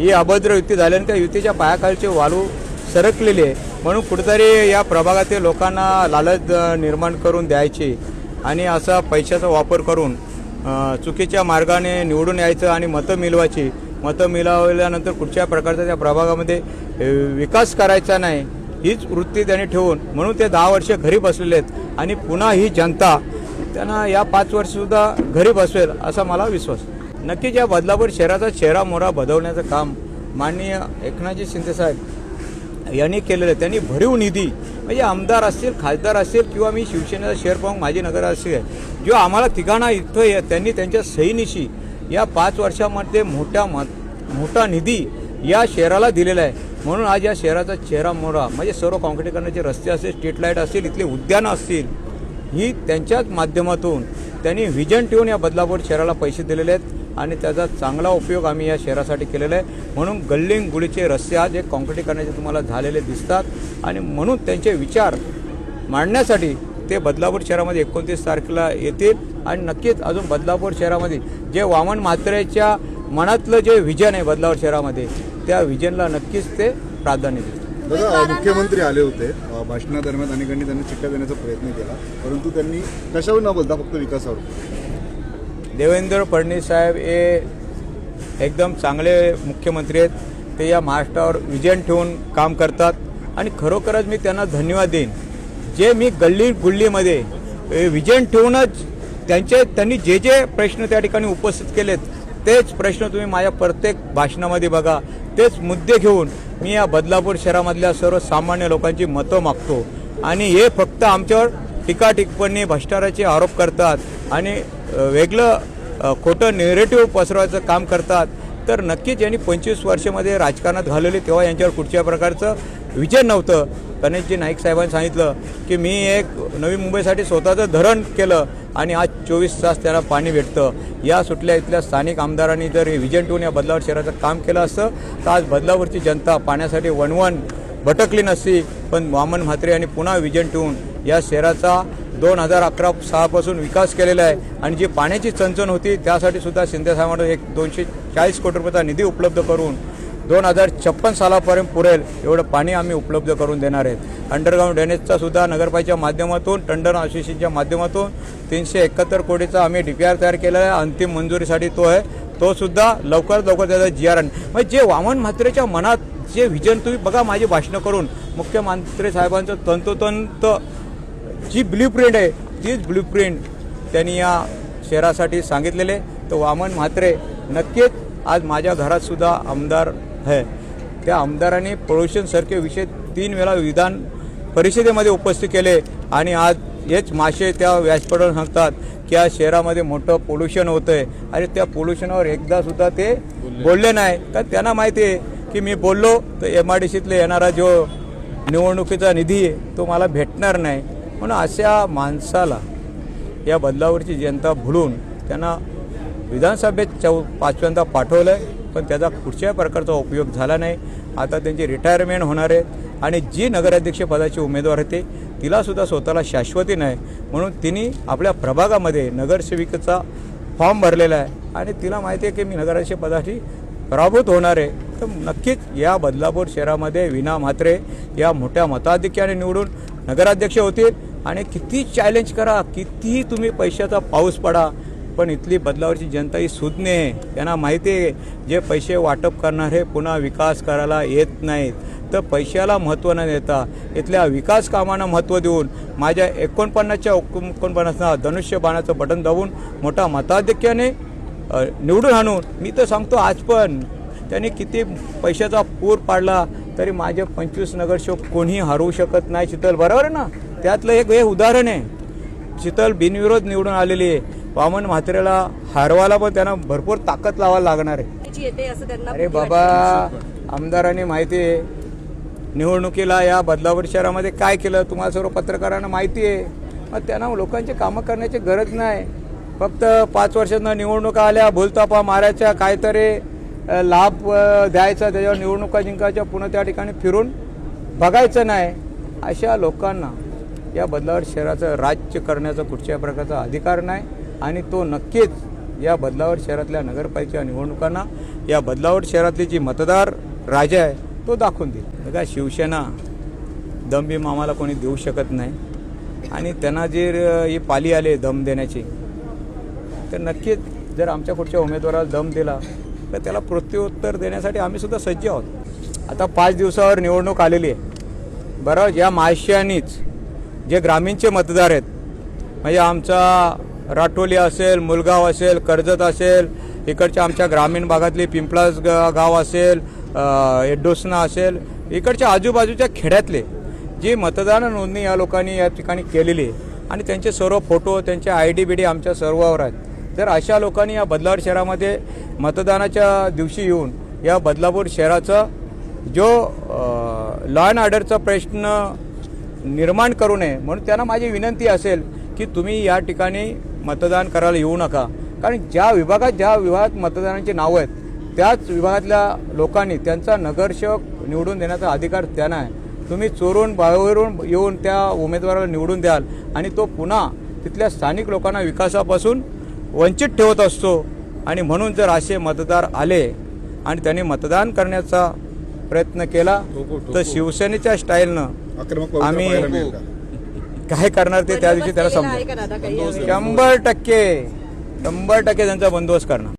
ही अभद्र युती झाल्याने त्या युतीच्या पायाखालचे वालू सरकलेली आहे. म्हणून कुठेतरी या प्रभागातील लोकांना लालच निर्माण करून द्यायची आणि असा पैशाचा वापर करून चुकीच्या मार्गाने निवडून यायचं आणि मतं मिळवायची मतं मिळवल्यानंतर कुठच्या प्रकारचा त्या प्रभागामध्ये विकास करायचा नाही हीच वृत्ती त्यांनी ठेवून म्हणून ते दहा वर्ष घरी बसलेले आहेत. आणि पुन्हा ही जनता त्यांना या पाच वर्षसुद्धा घरी बसवेल असा मला विश्वास आहे. नक्कीच या बदलापूर शहराचा चेहरा मोहरा बदलण्याचं काम माननीय एकनाथजी शिंदेसाहेब यांनी केलेलं आहे. त्यांनी भरीव निधी म्हणजे आमदार असतील खासदार असतील किंवा मी शिवसेनेचा शहर पाहून माजी नगर असतील जो आम्हाला ठिकाणा इथं आहे, त्यांनी त्यांच्या सहीनिशी या पाच वर्षामध्ये मोठ्या म मोठा निधी या शहराला दिलेला आहे. म्हणून आज या शहराचा चेहरा मोहरा म्हणजे सर्व काँक्रिटीकरणाचे रस्ते असतील स्ट्रीट लाइट असतील इथले उद्यानं असतील ही त्यांच्याच माध्यमातून त्यांनी व्हिजन ठेवून या बदलापूर शहराला पैसे दिलेले आहेत. आणि त्याचा चांगला उपयोग आम्ही या शहरासाठी केलेला आहे. म्हणून गल्लिंग गुळीचे रस्ते आज एक काँक्रिटीकरणाचे तुम्हाला झालेले दिसतात. आणि म्हणून त्यांचे विचार मांडण्यासाठी ते बदलापूर शहरामध्ये एकोणतीस तारखेला येतील. आणि नक्कीच अजून बदलापूर शहरामध्ये जे वामन म्हात्रेच्या मनातलं जे विजन आहे बदलापूर शहरामध्ये त्या विजनला नक्कीच ते प्राधान्य देतील. दादा मुख्यमंत्री आले होते भाषणादरम्यान अनेकांनी त्यांना चिठ्ठ्या देण्याचा प्रयत्न केला परंतु त्यांनी कशावर न बोलता फक्त विकासावर देवेंद्र फडणवीस साहेब हे एकदम चांगले मुख्यमंत्री आहेत. ते या महाराष्ट्रावर विजन ठेवून काम करतात. आणि खरोखरच मी त्यांना धन्यवाद देईन. जे मी गल्ली गुल्लीमध्ये विजन ठेवूनच त्यांचे त्यांनी जे जे प्रश्न त्या ठिकाणी उपस्थित केलेत तेच प्रश्न तुम्ही माझ्या प्रत्येक भाषणामध्ये बघा. तेच मुद्दे घेऊन मी या बदलापूर शहरामधल्या सर्व सामान्य लोकांची मतं मागतो. आणि हे फक्त आमच्यावर टीका टिप्पणी भ्रष्टाचाराचे आरोप करतात. आणि वेगळं खोटं नेरेटिव्ह पसरवायचं काम करतात तर नक्कीच यांनी पंचवीस वर्षामध्ये राजकारणात घालवले तेव्हा यांच्यावर कुठच्या प्रकारचं विजय नव्हतं. गणेशजी नाईक साहेबांनी सांगितलं की मी एक नवी मुंबईसाठी स्वतःचं धरण केलं आणि आज चोवीस तास त्याला पाणी भेटतं. या सुटल्या इथल्या स्थानिक आमदारांनी जर हे विजन ठेवून या बदलावर शहराचं काम केलं असतं तर आज बदलावरची जनता पाण्यासाठी वणवण भटकली नसती. पण वामन म्हात्रे यांनी पुन्हा विजन ठेवून या शहराचा दोन हजार अकरा सहापासून विकास केलेला आहे. आणि जी पाण्याची चणचण होती त्यासाठी सुद्धा शिंदे एक दोनशे चाळीस कोटी रुपयाचा निधी उपलब्ध करून दोन हजार छप्पन सालापर्यंत पुरेल एवढं पाणी आम्ही उपलब्ध करून देणार आहेत अंडरग्राऊंड ड्रेनेजचा सुद्धा नगरपालिकेच्या माध्यमातून टंडन असोसिएशनच्या माध्यमातून तीनशे एकाहत्तर कोटीचा आम्ही डी पी आर तयार केलेला आहे. अंतिम मंजुरीसाठी तो आहे. तो सुद्धा लवकरात लवकर त्याचा जी आर म्हणजे जे वामन म्हात्रेच्या मनात जे व्हिजन तुम्ही बघा माझी भाषणं करून मुख्यमंत्री साहेबांचं तंतोतंत जी ब्ल्यू प्रिंट आहे तीच ब्ल्यू प्रिंट त्यांनी या शहरासाठी सांगितलेले. तर वामन म्हात्रे नक्कीच आज माझ्या घरात सुद्धा आमदार आहे. त्या आमदारांनी पोल्युशनसारखे विषय तीन वेळा विधान परिषदेमध्ये उपस्थित केले आणि आज हेच मासे त्या व्यासपीठावर सांगतात की या शहरामध्ये मोठं पोल्युशन होतं आहे आणि त्या पोल्युशनवर एकदा सुद्धा ते बोलले नाही. तर त्यांना माहिती आहे की मी बोललो तर एम आय डी सीतले येणारा जो निवडणुकीचा निधी आहे तो मला भेटणार नाही. म्हणून अशा माणसाला या बदलावरची जनता भुलून त्यांना विधानसभेत चौ पाचव्यांदा पाठवलं आहे पण त्याचा कुठच्याही प्रकारचा उपयोग झाला नाही. आता त्यांची रिटायरमेंट होणार आहे आणि जी नगराध्यक्ष पदाची उमेदवार होते तिलासुद्धा स्वतःला शाश्वती नाही. म्हणून तिने आपल्या प्रभागामध्ये नगरसेविकेचा फॉर्म भरलेला आहे आणि तिला माहिती आहे की मी नगराध्यक्ष पदासाठी पराभूत होणार आहे. तर नक्कीच या बदलापूर शहरामध्ये विना म्हात्रे या मोठ्या मताधिक्याने निवडून नगराध्यक्ष होतील. आणि किती चॅलेंज करा कितीही तुम्ही पैशाचा पाऊस पडा पण इथली बदलावरची जनता ही सुज्ञ आहे. त्यांना माहिती आहे जे पैसे वाटप करणारे पुन्हा विकास करायला येत नाहीत. तर पैशाला महत्त्व न देता इथल्या विकास कामांना महत्त्व देऊन माझ्या एकोणपन्नासच्या एकोणपन्नासना धनुष्यबाणाचं बटन दाबून मोठा मताधिक्याने निवडून आणून मी तर सांगतो आज पण त्यांनी किती पैशाचा पूर पाडला तरी माझे पंचवीस नगरसेवक कोणी हरवू शकत नाही शीतल बरोबर आहे ना? त्यातलं एक हे उदाहरण आहे. शीतल बिनविरोध निवडून आलेली आहे. वामन म्हात्रेला हरवायला पण त्यांना भरपूर ताकद लावायला लागणार आहे. अरे बाबा. आमदारांनी माहिती आहे. निवडणुकीला या बदलापूर शहरामध्ये काय केलं? तुम्हाला सर्व पत्रकारांना माहिती आहे. मग त्यांना लोकांची कामं करण्याची गरज नाही. फक्त पाच वर्षांना निवडणुका आल्या भूलतापा मारायच्या काहीतरी लाभ द्यायचा त्याच्यावर निवडणुका जिंकायच्या पुन्हा त्या ठिकाणी फिरून बघायचं नाही. अशा लोकांना या बदलावर शहराचं राज्य करण्याचा कुठच्याही प्रकारचा अधिकार नाही आणि तो नक्कीच या बदलावर शहरातल्या नगरपालिका निवडणुकांना या बदलावर शहरातली जी मतदार राजा आहे तो दाखवून देईल. बघा शिवसेना दम बिम आम्हाला कोणी देऊ शकत नाही. आणि त्यांना जे ही पाली आले दम देण्याची तर नक्कीच जर आमच्या पुढच्या उमेदवाराला दम दिला तर त्याला प्रत्युत्तर देण्यासाठी आम्ही सुद्धा सज्ज आहोत. आता पाच दिवसावर निवडणूक आलेली आहे. बरं या महाशयानीच जे ग्रामीणचे मतदार आहेत म्हणजे आमचा राटोली असेल मुलगाव असेल कर्जत असेल इकडच्या आमच्या ग्रामीण भागातली पिंपळास ग- गाव असेल अ, एडोसना असेल इकडच्या आजूबाजूच्या खेड्यातले जी मतदान नोंदणी या लोकांनी या ठिकाणी केलेली आहे आणि त्यांचे सर्व फोटो त्यांचे आय डी बी डी आमच्या सर्वावर आहेत. तर अशा लोकांनी या बदलापूर शहरामध्ये मतदानाच्या दिवशी येऊन या बदलापूर शहराचा जो लॉ अँड ऑर्डरचा प्रश्न निर्माण करू नये म्हणून त्यांना माझी विनंती असेल की तुम्ही या ठिकाणी मतदान करायला येऊ नका. कारण ज्या विभागात ज्या विभागात मतदानाची नावं आहेत त्याच विभागातल्या लोकांनी त्यांचा नगरसेवक निवडून देण्याचा अधिकार त्यांना आहे. तुम्ही चोरून बाहेरून येऊन त्या उमेदवाराला निवडून द्याल आणि तो पुन्हा तिथल्या स्थानिक लोकांना विकासापासून वंचित ठेवत असतो. आणि म्हणून जर असे मतदार आले आणि त्यांनी मतदान करण्याचा प्रयत्न केला तर शिवसेनेच्या स्टाईलनं आम्ही- काय करणार ते त्या दिवशी त्याला यावेळी? शंभर टक्के शंभर टक्के त्यांचा बंदोबस्त करणार.